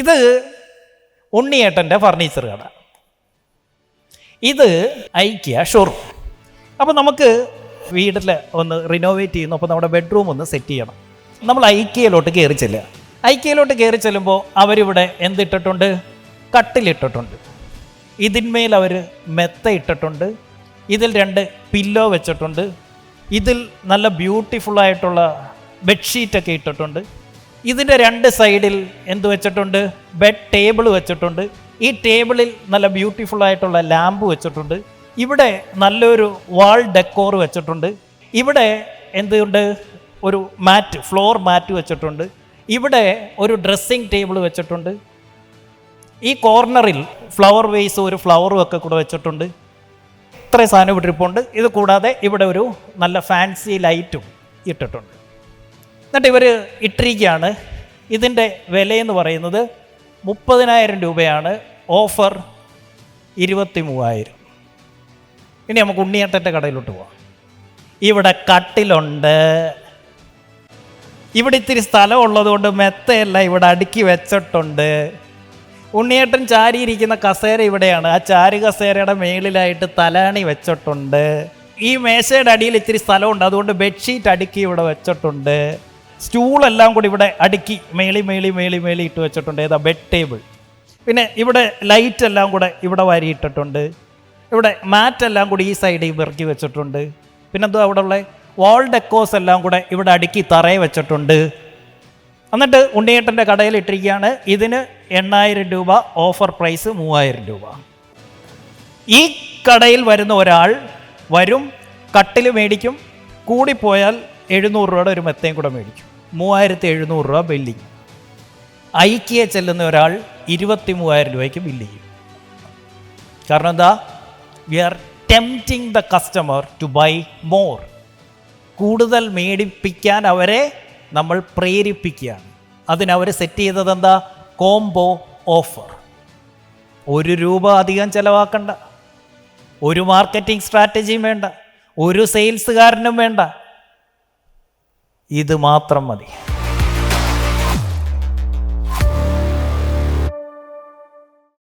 ഇത് ഉണ്ണിയേട്ടന്റെ ഫർണിച്ചർ കട. ഇത് ഐക്യ ഷോറൂം അപ്പോൾ നമുക്ക് വീട്ടിൽ ഒന്ന് റിനോവേറ്റ് ചെയ്യുന്നു. അപ്പോൾ നമ്മുടെ ബെഡ്റൂം ഒന്ന് സെറ്റ് ചെയ്യണം. നമ്മൾ ഐക്യയിലോട്ട് കയറി ചെല്ലുക. ഐക്യയിലോട്ട് കയറി ചെല്ലുമ്പോൾ അവരിവിടെ എന്തിട്ടിട്ടുണ്ട്? കട്ടിലിട്ടിട്ടുണ്ട്. ഇതിന്മേൽ അവർ മെത്ത ഇട്ടിട്ടുണ്ട്. ഇതിൽ രണ്ട് പില്ലോ വെച്ചിട്ടുണ്ട്. ഇതിൽ നല്ല ബ്യൂട്ടിഫുൾ ആയിട്ടുള്ള ബെഡ്ഷീറ്റൊക്കെ ഇട്ടിട്ടുണ്ട്. ഇതിന്റെ രണ്ട് സൈഡിൽ എന്ത് വെച്ചിട്ടുണ്ട്? ബെഡ് ടേബിൾ വെച്ചിട്ടുണ്ട്. ഈ ടേബിളിൽ നല്ല ബ്യൂട്ടിഫുൾ ആയിട്ടുള്ള ലാമ്പ് വെച്ചിട്ടുണ്ട്. ഇവിടെ നല്ലൊരു വാൾ ഡെക്കോർ വെച്ചിട്ടുണ്ട്. ഇവിടെ എന്തുണ്ട്? ഒരു മാറ്റ് ഫ്ലോർ മാറ്റ് വെച്ചിട്ടുണ്ട്. ഇവിടെ ഒരു ഡ്രസ്സിങ് ടേബിൾ വെച്ചിട്ടുണ്ട്. ഈ കോർണറിൽ ഫ്ലവർ വേസ് ഒരു ഫ്ലവറും ഒക്കെ കൂടെ വെച്ചിട്ടുണ്ട്. ഇത്രയും സാധനം ഇവിടെ ഇത് കൂടാതെ ഇവിടെ ഒരു നല്ല ഫാൻസി ലൈറ്റും ഇട്ടിട്ടുണ്ട്. എന്നിട്ട് ഇവർ ഇട്ടിരിക്കുകയാണ്. ഇതിന്റെ വിലയെന്ന് പറയുന്നത് മുപ്പതിനായിരം രൂപയാണ്. ഓഫർ ഇരുപത്തി മൂവായിരം ഇനി നമുക്ക് ഉണ്ണിയേട്ടന്റെ കടയിലോട്ട് പോവാം. ഇവിടെ കട്ടിലുണ്ട്. ഇവിടെ ഇത്തിരി സ്ഥലം ഉള്ളതുകൊണ്ട് മെത്തയല്ല ഇവിടെ അടുക്കി വെച്ചിട്ടുണ്ട്. ഉണ്ണിയേട്ടൻ ചാരിയിരിക്കുന്ന കസേര ഇവിടെയാണ്. ആ ചാരി കസേരയുടെ മേളിലായിട്ട് തലാണി വെച്ചിട്ടുണ്ട്. ഈ മേശയുടെ അടിയിൽ ഇത്തിരി സ്ഥലമുണ്ട്. അതുകൊണ്ട് ബെഡ്ഷീറ്റ് അടുക്കി ഇവിടെ വെച്ചിട്ടുണ്ട്. സ്റ്റൂളെല്ലാം കൂടി ഇവിടെ അടുക്കി മേളി മേളി മേളി മേളി ഇട്ട് വെച്ചിട്ടുണ്ട്. ഏതാ ബെഡ് ടേബിൾ പിന്നെ ഇവിടെ ലൈറ്റ് എല്ലാം കൂടെ ഇവിടെ വാരിയിട്ടിട്ടുണ്ട്. ഇവിടെ മാറ്റ് എല്ലാം കൂടി ഈ സൈഡിൽ ഇറക്കി വെച്ചിട്ടുണ്ട്. പിന്നെന്തോ അവിടെ ഉള്ള വാൾ ഡെക്കോസ് എല്ലാം കൂടെ ഇവിടെ അടുക്കി തറയെ വെച്ചിട്ടുണ്ട്. എന്നിട്ട് ഉണ്ണിയേട്ടന്റെ കടയിൽ ഇട്ടിരിക്കുകയാണ്. ഇതിന് എണ്ണായിരം രൂപ ഓഫർ പ്രൈസ് മൂവായിരം രൂപ. ഈ കടയിൽ വരുന്ന ഒരാൾ വരും കട്ടിൽ മേടിക്കും കൂടിപ്പോയാൽ എഴുന്നൂറ് രൂപയുടെ ഒരു മെത്തയും കൂടെ മേടിക്കും മൂവായിരത്തി എഴുന്നൂറ് രൂപ ബില്ലിങ് ഐക്കിയെ ചെല്ലുന്ന ഒരാൾ ഇരുപത്തി മൂവായിരം രൂപയ്ക്ക് ബില്ല് ചെയ്യും. കാരണം എന്താ? We are tempting the customer to buy more കൂടുതൽ മേടിപ്പിക്കാൻ അവരെ നമ്മൾ പ്രേരിപ്പിക്കുകയാണ്. അതിനവർ സെറ്റ് ചെയ്തത് എന്താ? കോംബോ ഓഫർ ഒരു രൂപ അധികം ചിലവാക്കണ്ട. ഒരു മാർക്കറ്റിംഗ് സ്ട്രാറ്റജിയും വേണ്ട. ഒരു സെയിൽസുകാരനും വേണ്ട. ഇത് മാത്രം മതി.